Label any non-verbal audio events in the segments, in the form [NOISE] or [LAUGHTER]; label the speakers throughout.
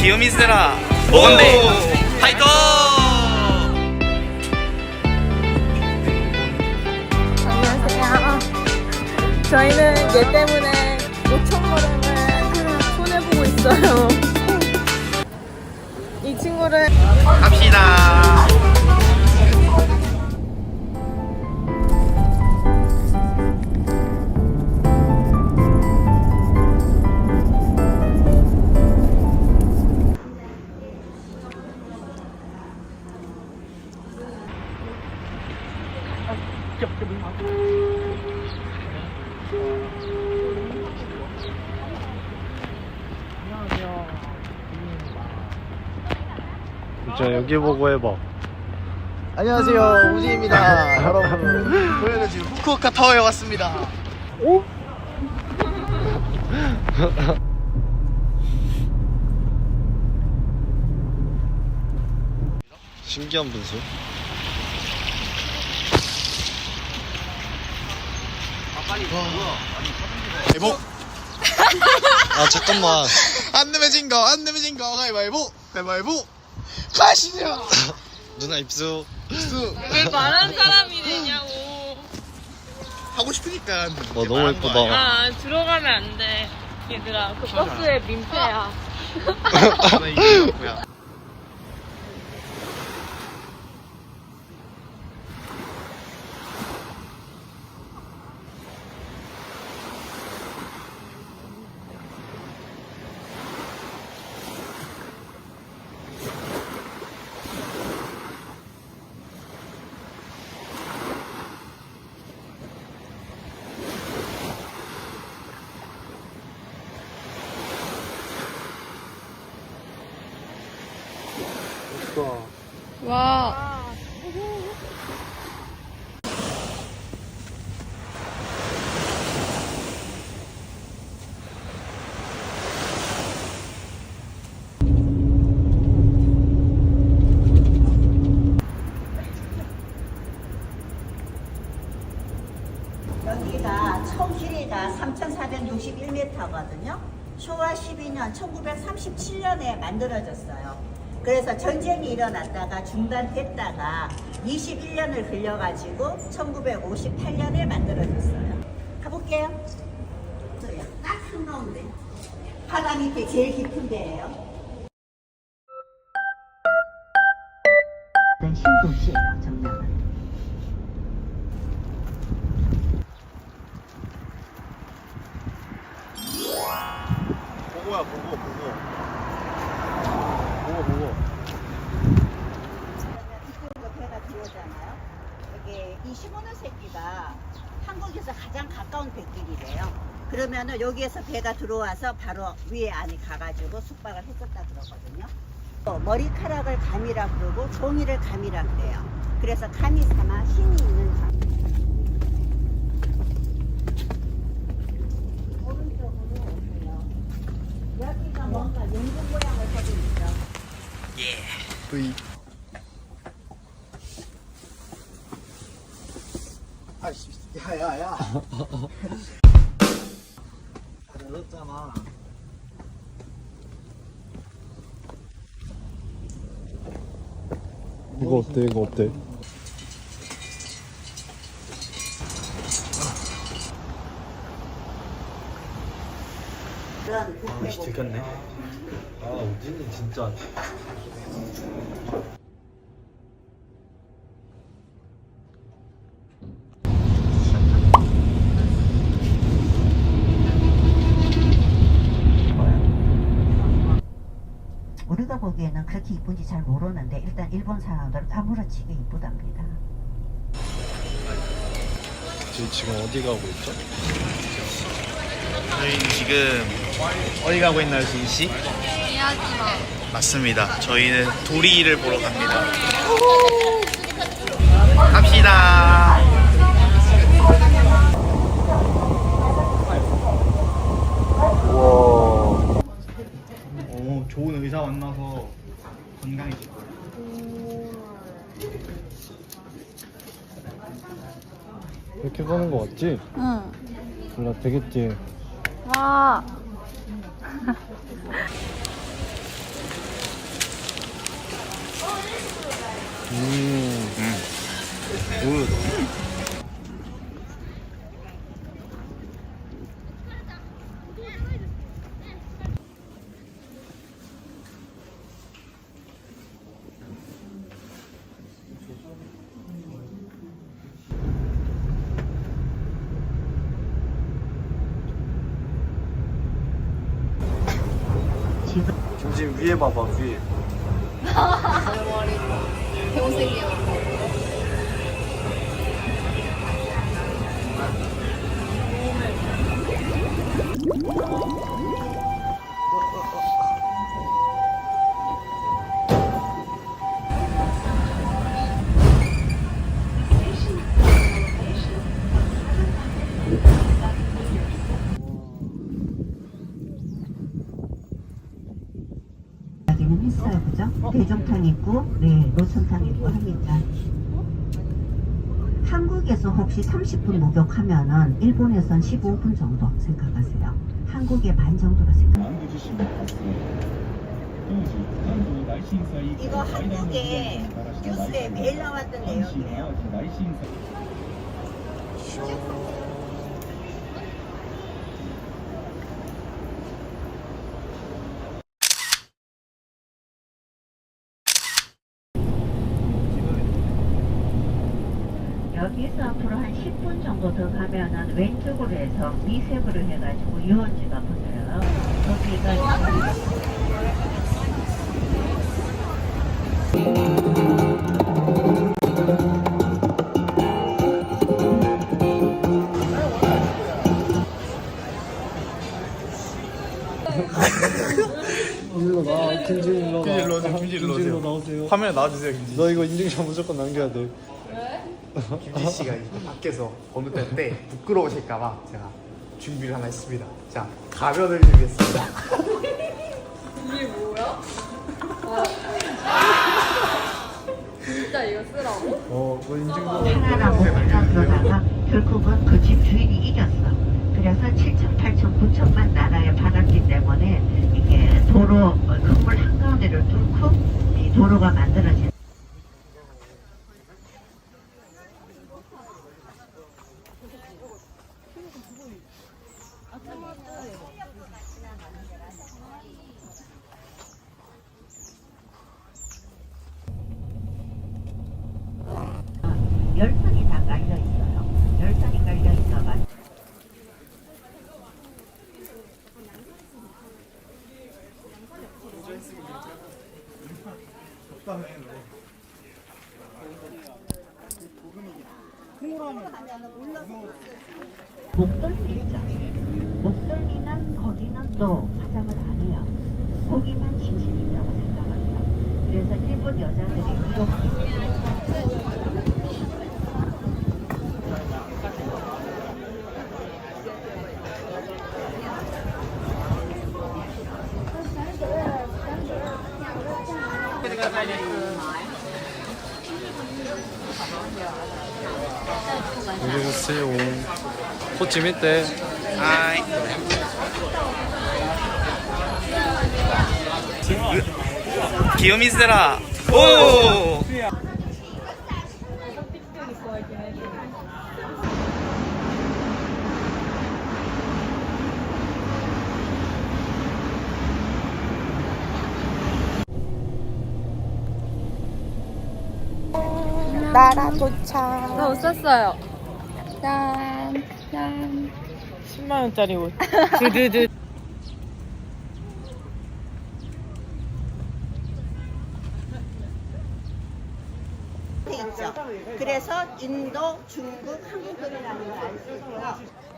Speaker 1: 귀요미스라. 뭐건데 파이터!
Speaker 2: 안녕하세요. 저희는 얘 때문에 5천모름을 손해보고 있어요. [LAUGHS] 이 친구를
Speaker 1: 갑시다
Speaker 3: 진짜 여기 보고 해봐.
Speaker 4: 안녕하세요 우지입니다. [LAUGHS] 여러분 저희는 지금 후쿠오카 타워에 왔습니다.
Speaker 3: 신기한 분수.
Speaker 4: 대복
Speaker 3: 아 잠깐만.
Speaker 4: 안 내면 진 거 안 내면 진 거 가위바위보 가위바위보 가시죠 [LAUGHS]
Speaker 3: 누나 입수.
Speaker 4: 수
Speaker 2: 왜 말한 사람이 되냐고.
Speaker 4: 하고 싶으니까
Speaker 3: 와 너무 예쁘다.
Speaker 2: 아, 들어가면 안 돼. 얘들아, 그 버스에 민폐야. [LAUGHS]
Speaker 4: 나 이게 뭐야
Speaker 2: 와.
Speaker 5: 여기가 총 길이가 3,461m거든요.昭和 12년 1937년에 만들어졌어요. 그래서 전쟁이 일어났다가 중단됐다가 21년을 흘려가지고 1958년에 만들어졌어요. 가볼게요. 딱 한가운데. 바다 밑에 제일 깊은 데예요. 신도시예요, 정답은.
Speaker 4: 보고 보고
Speaker 5: 이쪽으로 배가 들어오잖아요. 이게 이 15는 새끼가 한국에서 가장 가까운 백길이래요. 그러면은 여기에서 배가 들어와서 바로 위에 안에 가가지고 숙박을 했었다 그러거든요. 또 머리카락을 감이라 그러고 종이를 감이라 그래요. 그래서 감이 삼아 힘이 있는 감.
Speaker 3: 이거 어때? 이거 어때?
Speaker 5: 국회고
Speaker 1: 들켰네
Speaker 3: 아 우진이 진짜.
Speaker 5: 우리가 보기에는 그렇게 이쁜지 잘 모르는데 일단 일본 사람들은 아무렇지게 이쁘답니다.
Speaker 3: 저희 지금 어디 가고 있죠?
Speaker 1: 저희는 지금 어디 가고 있나요 지희씨? 맞습니다 저희는 도리를 보러 갑니다 갑시다
Speaker 4: 오 좋은 의사 만나서 건강해질 거예요.
Speaker 3: 이렇게 꺼는 거 맞지?
Speaker 2: 응.
Speaker 3: 몰라 되겠지.
Speaker 2: 와.
Speaker 6: 음. 음.
Speaker 3: 굿. 지금 위에 봐봐 위에. [LAUGHS]
Speaker 6: 이야기 는 했어요, 그죠? 대종탕 있고, 네, 노천탕 있고 하니까. 한국에서 혹시 30분 목욕하면은 일본에선 15분 정도 생각하세요. 한국의 반 정도로 생각. 이거 한국의 뉴스에 매일 나왔던 내용이에요. 여기서 앞으로 한 10분 정도 더 가면은 왼쪽으로 해서 미세부를 해가지고 유원지가 붙어요. 거기가
Speaker 3: 일로 나 김진 일로
Speaker 1: 김진 일로 오세요, 김진 일로 오세요.
Speaker 3: 나오세요.
Speaker 1: 화면에 나와주세요 김지
Speaker 3: 너 이거 인증샷 무조건 남겨야 돼.
Speaker 7: 김지 씨가 이제 밖에서 어느 때 때 부끄러우실까봐 제가 준비를 하나 했습니다. 자, 가면을 준비했습니다.
Speaker 8: 이게 뭐야? 진짜 이거 쓰라고?
Speaker 3: 어, 너 인증도.
Speaker 6: 하나라고 생각하다가 결국은 그 집 주인이 이겼어. 그래서 7천, 8천, 9천만 나라에 받았기 때문에 이게 도로 어, 건물 한가운데를 뚫고 이 도로가 만들어진. 열선이 다 깔려 있어요. 열선이 깔려 있어가지고. 목덜미 있죠. 목덜미는 거기는 또 화장을 안 해요. 진실이라고 생각합니다. 그래서 일본 여자들이
Speaker 3: 안녕하세요. 호찌민대.
Speaker 1: 아이 기요미스라 오
Speaker 9: 나라 도착.
Speaker 8: 저옷 샀어요.
Speaker 9: 짠, 짠.
Speaker 8: 10만 원짜리 옷. 두두두.
Speaker 6: 있죠. 그래서 인도, 중국, 한국이라는 걸알수 있고요.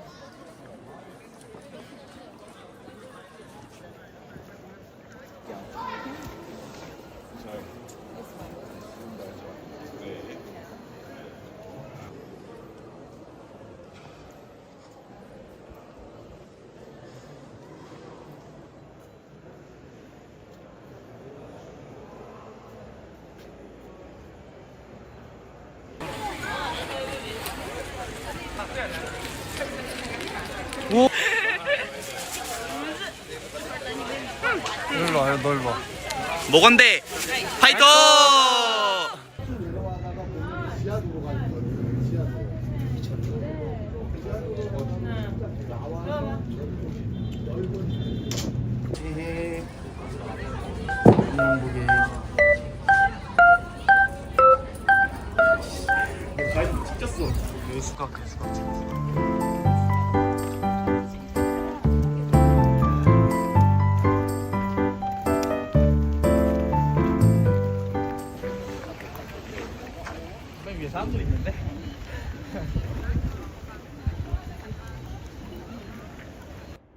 Speaker 3: 와.
Speaker 1: 모건대 파이터
Speaker 7: 선물 있는데?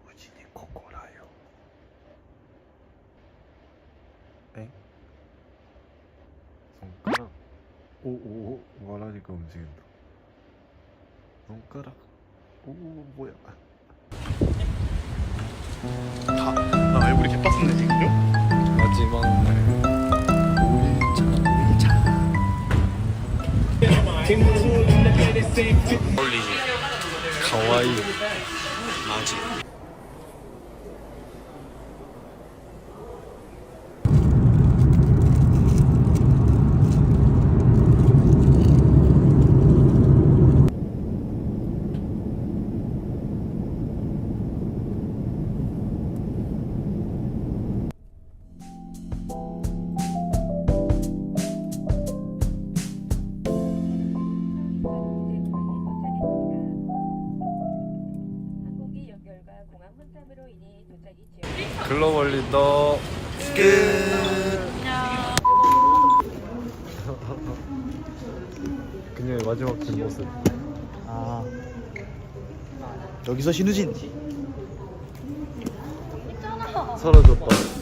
Speaker 3: 우진이 코코라요. 엥? 손가락. 오오오 말하니까 움직인다. 손가락. 오 뭐야? 다.
Speaker 1: 나 얼굴이 개빡센데
Speaker 3: 지금요? 하지만. 날 5일차
Speaker 1: 어울리지.
Speaker 3: 가와이.
Speaker 1: 맞지
Speaker 3: 글로벌 리더 [LAUGHS] 그녀의 마지막 뒷모습.
Speaker 4: 아. 여기서 신우진.
Speaker 3: 사라졌다